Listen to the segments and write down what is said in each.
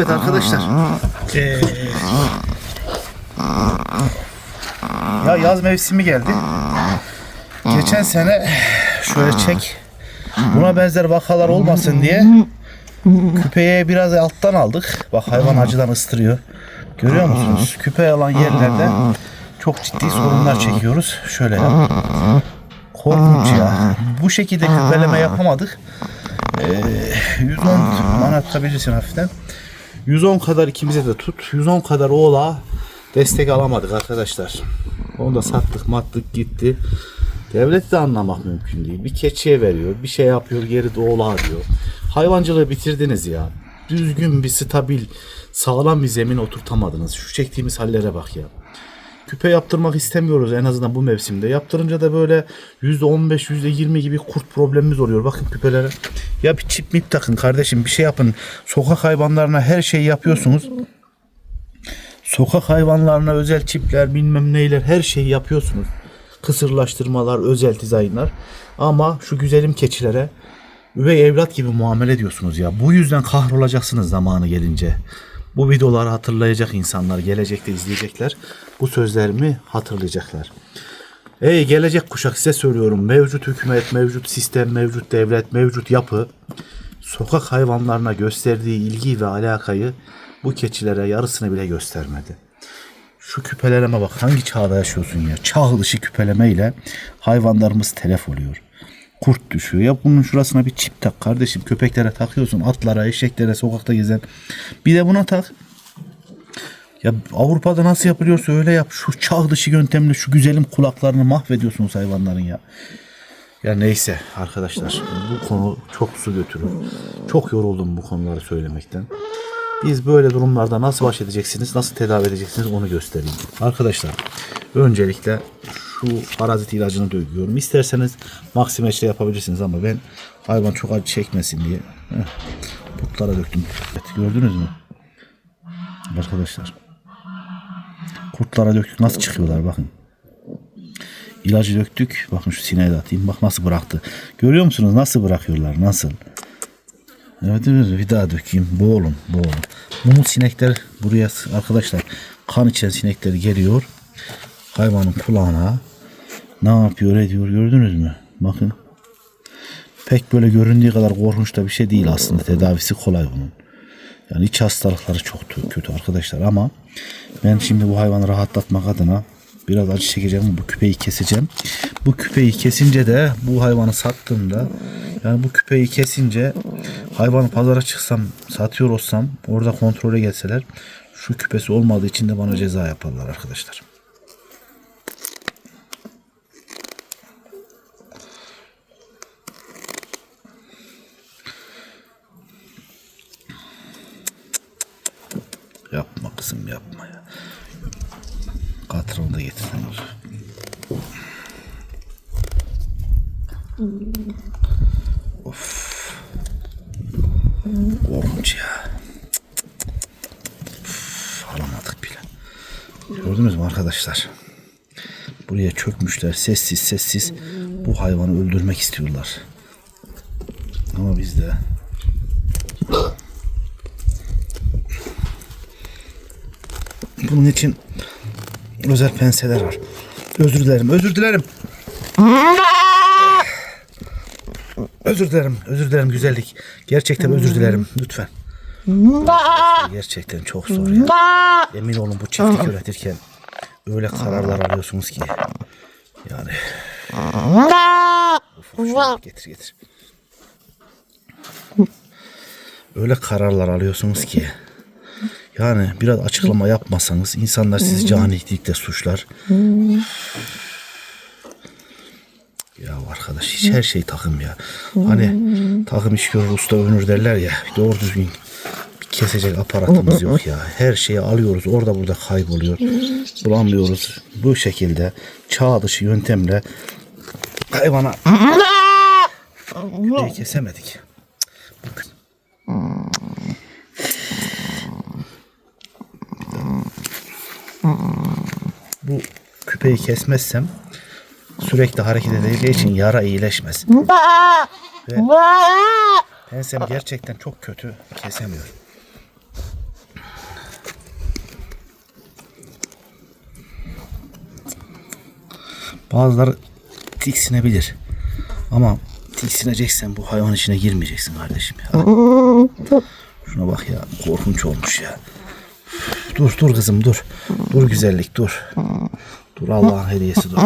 Evet arkadaşlar. Ee, ya yaz mevsimi geldi. Geçen sene şöyle çek. Buna benzer vakalar olmasın diye küpeye biraz alttan aldık. Bak hayvan acıdan ıstırıyor. Görüyor musunuz? Küpe olan yerlerde çok ciddi sorunlar çekiyoruz. Şöyle ya. Korkunç ya. Bu şekilde küpeleme yapamadık. Ee, 110 bana tutabilirsin hafiften. 110 kadar ikimize de tut. 110 kadar oğla destek alamadık arkadaşlar. Onu da sattık mattık gitti. Devleti de anlamak mümkün değil. Bir keçiye veriyor, bir şey yapıyor, geri de oğlağa diyor. Hayvancılığı bitirdiniz ya. Düzgün bir stabil, sağlam bir zemin oturtamadınız. Şu çektiğimiz hallere bak ya. Küpe yaptırmak istemiyoruz en azından bu mevsimde. Yaptırınca da böyle %15, %20 gibi kurt problemimiz oluyor. Bakın küpelere. Ya bir çip mip takın kardeşim bir şey yapın. Sokak hayvanlarına her şeyi yapıyorsunuz. Sokak hayvanlarına özel çipler bilmem neyler her şeyi yapıyorsunuz. Kısırlaştırmalar, özel dizaynlar. Ama şu güzelim keçilere üvey evlat gibi muamele ediyorsunuz ya. Bu yüzden kahrolacaksınız zamanı gelince. Bu videoları hatırlayacak insanlar gelecekte izleyecekler. Bu sözlerimi hatırlayacaklar. Ey gelecek kuşak size söylüyorum. Mevcut hükümet, mevcut sistem, mevcut devlet, mevcut yapı sokak hayvanlarına gösterdiği ilgi ve alakayı bu keçilere yarısını bile göstermedi. Şu küpelerime bak hangi çağda yaşıyorsun ya. Çağ dışı küpelemeyle hayvanlarımız telef oluyor. Kurt düşüyor. Ya bunun şurasına bir çip tak kardeşim. Köpeklere takıyorsun. Atlara, eşeklere, sokakta gezen. Bir de buna tak. Ya Avrupa'da nasıl yapılıyorsa öyle yap. Şu çağ dışı yöntemle şu güzelim kulaklarını mahvediyorsunuz hayvanların ya. Ya neyse arkadaşlar bu konu çok su götürür. Çok yoruldum bu konuları söylemekten. Biz böyle durumlarda nasıl baş edeceksiniz, nasıl tedavi edeceksiniz onu göstereyim. Arkadaşlar öncelikle şu parazit ilacını döküyorum. İsterseniz maksimeçle yapabilirsiniz ama ben hayvan çok acı çekmesin diye heh, döktüm. Evet, gördünüz mü? Arkadaşlar. Kurtlara döktük nasıl çıkıyorlar bakın. İlacı döktük. Bakın şu sineği de atayım. Bak nasıl bıraktı. Görüyor musunuz nasıl bırakıyorlar? Nasıl? Evet bir daha dökeyim. Boğulun boğulun. Mumut sinekler buraya arkadaşlar kan içen sinekler geliyor. Hayvanın kulağına ne yapıyor ediyor gördünüz mü? Bakın. Pek böyle göründüğü kadar korkunç da bir şey değil aslında. Tedavisi kolay bunun. Yani iç hastalıkları çok tü- kötü arkadaşlar ama ben şimdi bu hayvanı rahatlatmak adına biraz acı çekeceğim. Bu küpeyi keseceğim. Bu küpeyi kesince de bu hayvanı sattığımda yani bu küpeyi kesince hayvanı pazara çıksam satıyor olsam orada kontrole gelseler şu küpesi olmadığı için de bana ceza yaparlar arkadaşlar. Yapma kızım yapma ya. Katranı da getirsen olur. Of. Korkunç ya. Uf, alamadık bile. Gördünüz mü arkadaşlar? Buraya çökmüşler sessiz sessiz bu hayvanı öldürmek istiyorlar. Ama biz de Bunun için özel penseler var. Özür dilerim, özür dilerim. Özür dilerim, özür dilerim güzellik. Gerçekten özür dilerim lütfen. Gerçekten çok zor ya. Emin olun bu çiftlik üretirken öyle kararlar alıyorsunuz ki. Yani. Şunu getir getir. Öyle kararlar alıyorsunuz ki. Yani biraz açıklama yapmasanız insanlar sizi canilikle suçlar. Ya arkadaş hiç her şey takım ya. Hani takım iş görür usta övünür derler ya. Doğru düzgün bir kesecek aparatımız yok ya. Her şeyi alıyoruz orada burada kayboluyor. Bulamıyoruz. Bu şekilde çağ dışı yöntemle hayvana küpeyi kesemedik. Bakın. bu küpeyi kesmezsem sürekli hareket edildiği için yara iyileşmez. Ve pensem gerçekten çok kötü kesemiyor. Bazıları tiksinebilir. Ama tiksineceksen bu hayvan içine girmeyeceksin kardeşim ya. Şuna bak ya korkunç olmuş ya. Dur dur kızım dur. Dur güzellik dur. Dur Allah'ın hediyesi dur.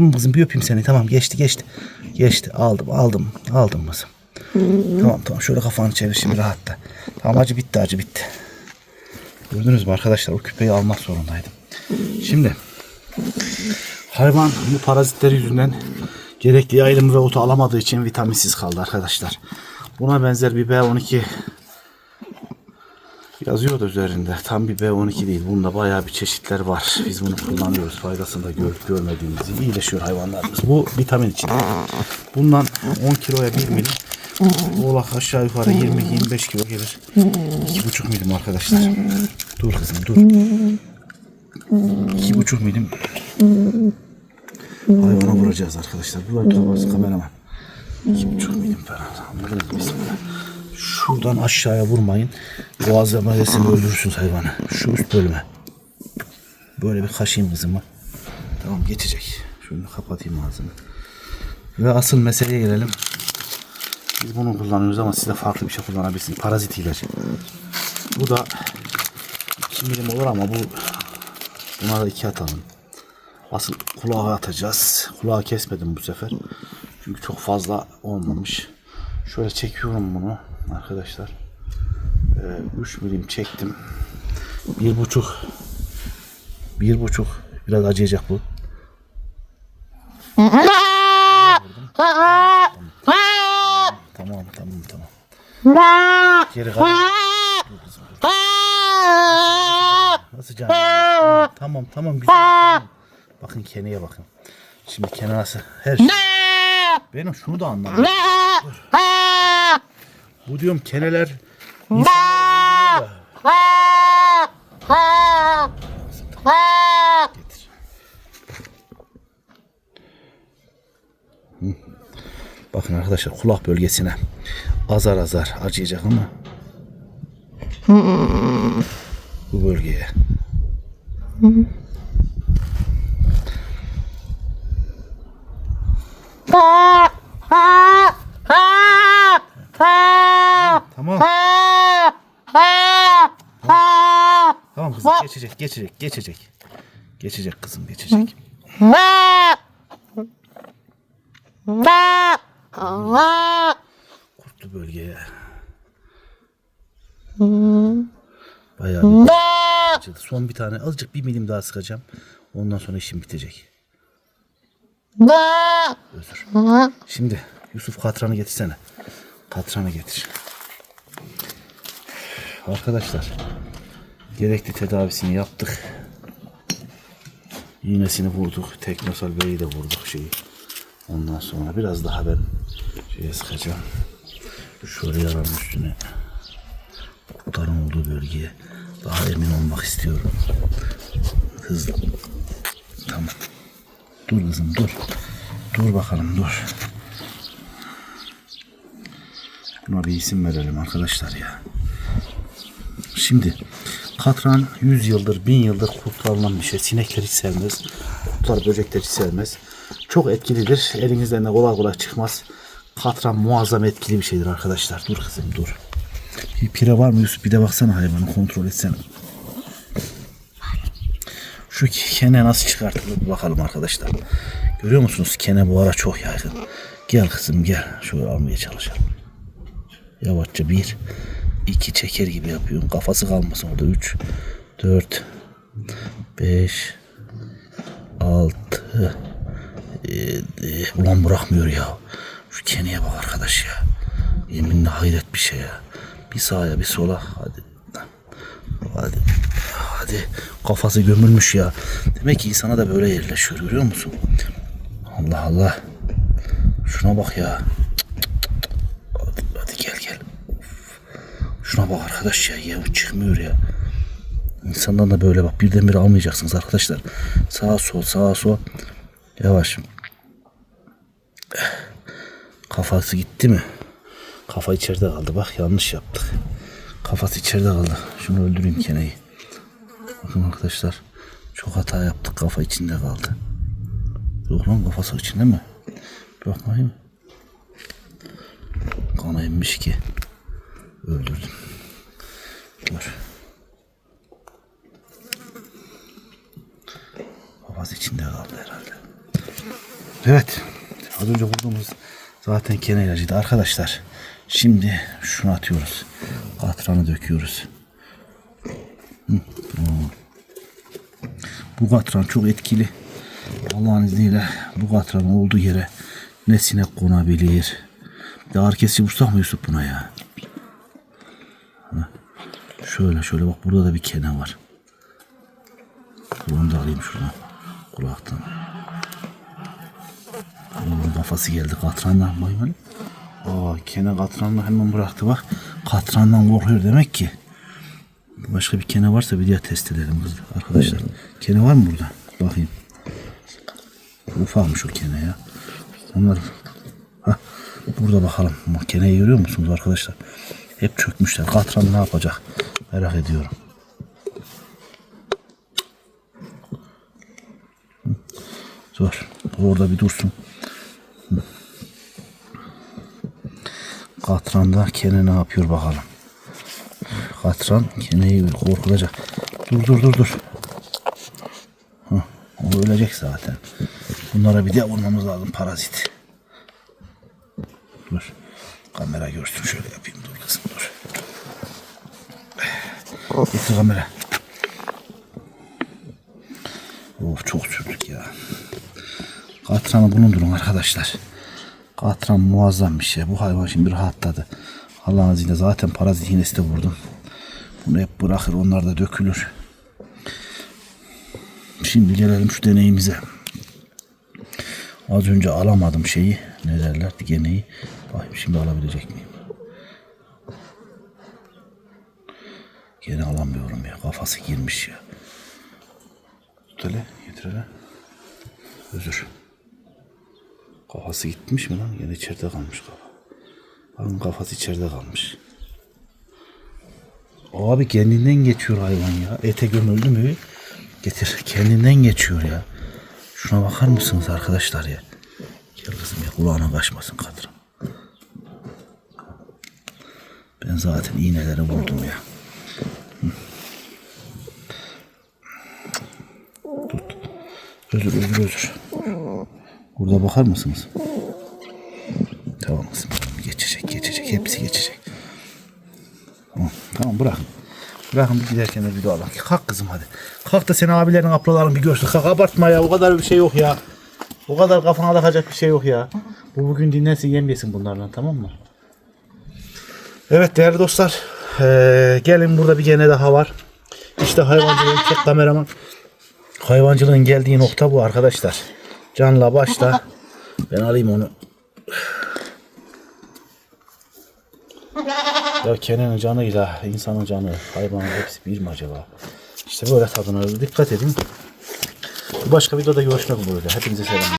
Tamam, kız- Tamam kızım bir öpeyim seni. Tamam geçti geçti. Geçti. Aldım aldım. Aldım kızım. Tamam tamam şöyle kafanı çevir şimdi rahatla. Tamam acı bitti acı bitti. Gördünüz mü arkadaşlar o küpeyi almak zorundaydım. Şimdi hayvan bu parazitler yüzünden gerekli yayılım ve otu alamadığı için vitaminsiz kaldı arkadaşlar. Buna benzer bir B12 yazıyor da üzerinde. Tam bir B12 değil. Bunda bayağı bir çeşitler var. Biz bunu kullanıyoruz. Faydasını da gör, görmediğimizi. İyileşiyor hayvanlarımız. Bu vitamin için. Bundan 10 kiloya 1 milim. Oğlak aşağı yukarı 20-25 kilo gelir. 2,5 milim arkadaşlar. Dur kızım dur. 2,5 milim hayvana vuracağız arkadaşlar. Bunlar tutması kameraman. 2,5 milim falan. Bismillah. Şuradan aşağıya vurmayın. Boğaz ameliyesini öldürürsünüz hayvanı. Şu üst bölüme. Böyle bir kaşıyım kızımı. Tamam geçecek. Şunu kapatayım ağzını. Ve asıl meseleye gelelim. Biz bunu kullanıyoruz ama siz de farklı bir şey kullanabilirsiniz. Parazit ilacı. Bu da 2 milim olur ama bu buna da 2 atalım. Asıl kulağa atacağız. Kulağı kesmedim bu sefer. Çünkü çok fazla olmamış. Şöyle çekiyorum bunu arkadaşlar. 3 milim çektim. Bir buçuk. Bir buçuk. Biraz acıyacak bu. Tamam tamam tamam. Geri kal. Dur kızım, dur. Nasıl canım? Tamam tamam, tamam güzel. Tamam. Bakın Ken'e bakın. Şimdi Ken'e nasıl? Her şey. Benim şunu da anlamadım. Dur. Bu diyorum keneler. Hı. Bakın arkadaşlar kulak bölgesine azar azar acıyacak ama bu bölgeye. Tamam. Tamam kızım geçecek geçecek geçecek. Geçecek kızım geçecek. Kurtlu bölgeye. Bayağı bir acıdı. Son bir tane azıcık bir milim daha sıkacağım. Ondan sonra işim bitecek. Özür. Şimdi Yusuf katranı getirsene. Katranı getir. Arkadaşlar gerekli tedavisini yaptık. İğnesini vurduk. Teknosal Bey'i de vurduk şeyi. Ondan sonra biraz daha ben şeye sıkacağım. Şöyle yaranın üstüne. Kurtların olduğu bölgeye daha emin olmak istiyorum. Hızlı. Tamam. Dur kızım dur. Dur bakalım dur. Buna bir isim verelim arkadaşlar ya. Şimdi katran 100 yıldır 1000 yıldır kurtarılan bir şey. Sinekler hiç sevmez. Kurtlar böcekler hiç sevmez. Çok etkilidir. Elinizden de kolay kolay çıkmaz. Katran muazzam etkili bir şeydir arkadaşlar. Dur kızım dur. Bir pire var mı Yusuf? Bir de baksana hayvanı kontrol etsene. Şu kene nasıl çıkartılır bir bakalım arkadaşlar. Görüyor musunuz? Kene bu ara çok yaygın. Gel kızım gel. Şöyle almaya çalışalım. Yavaşça bir, iki çeker gibi yapıyorum. Kafası kalmasın orada. Üç, dört, beş, altı, yedi. Ulan bırakmıyor ya. Şu keneye bak arkadaş ya. Yeminle hayret bir şey ya. Bir sağa bir sola. Hadi. Hadi. Hadi. Kafası gömülmüş ya. Demek ki insana da böyle yerleşiyor görüyor musun? Allah Allah. Şuna bak ya. Hadi, hadi gel gel. Of. Şuna bak arkadaş ya. Ya çıkmıyor ya. İnsandan da böyle bak birdenbire almayacaksınız arkadaşlar. Sağa sol sağa sol. Yavaş. Kafası gitti mi? Kafa içeride kaldı. Bak yanlış yaptık. Kafası içeride kaldı. Şunu öldüreyim keneyi. Bakın arkadaşlar. Çok hata yaptık. Kafa içinde kaldı. Yok lan kafası içinde mi? Bir bakmayayım. Kana emmiş ki. Öldürdüm. Dur. Kafası içinde kaldı herhalde. Evet. Az önce vurduğumuz zaten kene ilacıydı. Arkadaşlar şimdi şunu atıyoruz. Katranı döküyoruz. Bu katran çok etkili. Allah'ın izniyle bu katran olduğu yere ne sinek konabilir. Ağır kesici vursak mı Yusuf buna ya? Şöyle şöyle bak burada da bir kene var. Onu da alayım şuradan. Kulaktan. Kafası geldi katrandan bayman. Aa kene katranla hemen bıraktı bak. Katrandan korkuyor demek ki. Başka bir kene varsa bir diğer test edelim kız arkadaşlar. Kene var mı burada? Bakayım. Ufakmış o kene ya. Onlar Hah, burada bakalım. Keneyi görüyor musunuz arkadaşlar? Hep çökmüşler. Katran ne yapacak? Merak ediyorum. Dur. Orada bir dursun. Katran'da Kene ne yapıyor bakalım. Katran Kene'yi korkulacak. Dur dur dur dur. Hah, o ölecek zaten. Bunlara bir de vurmamız lazım parazit. Dur. Kamera görsün şöyle yapayım dur kızım dur. Getir kamera. Of çok sürdük ya. Katranı bulundurun arkadaşlar. Katran muazzam bir şey. Bu hayvan şimdi rahatladı. Allah'ın izniyle zaten parazit iğnesi de vurdum. Bunu hep bırakır onlar da dökülür. Şimdi gelelim şu deneyimize. Az önce alamadım şeyi. Ne derler? Digeneyi. Bakayım şimdi alabilecek miyim? Gene alamıyorum ya. Kafası girmiş ya. Tut hele. Getir hele. Özür. Kafası gitmiş mi lan? Yine içeride kalmış kafa. Bakın kafası içeride kalmış. Abi kendinden geçiyor hayvan ya. Ete gömüldü mü? Getir. Kendinden geçiyor ya. Şuna bakar mısınız arkadaşlar ya? Gel kızım ya kulağına kaçmasın kadın. Ben zaten iğneleri vurdum ya. Tut. Özür özür özür. Burada bakar mısınız? Tamam kızım. Geçecek geçecek. Hepsi geçecek. Tamam, bırakın. Bırakın bir giderken de video alalım. Kalk kızım hadi. Kalk da seni abilerin ablaların bir görsün. Kalk abartma ya. O kadar bir şey yok ya. O kadar kafana takacak bir şey yok ya. Bu bugün dinlensin yem yesin bunlardan tamam mı? Evet değerli dostlar. eee, gelin burada bir gene daha var. İşte hayvancılığın tek kameraman. Hayvancılığın geldiği nokta bu arkadaşlar. Canla başla. Ben alayım onu. Ya Kenan'ın canıyla insanın canı, hayvanın hepsi bir mi acaba? İşte böyle tadına dikkat edin. Başka videoda görüşmek üzere. Hepinize selam.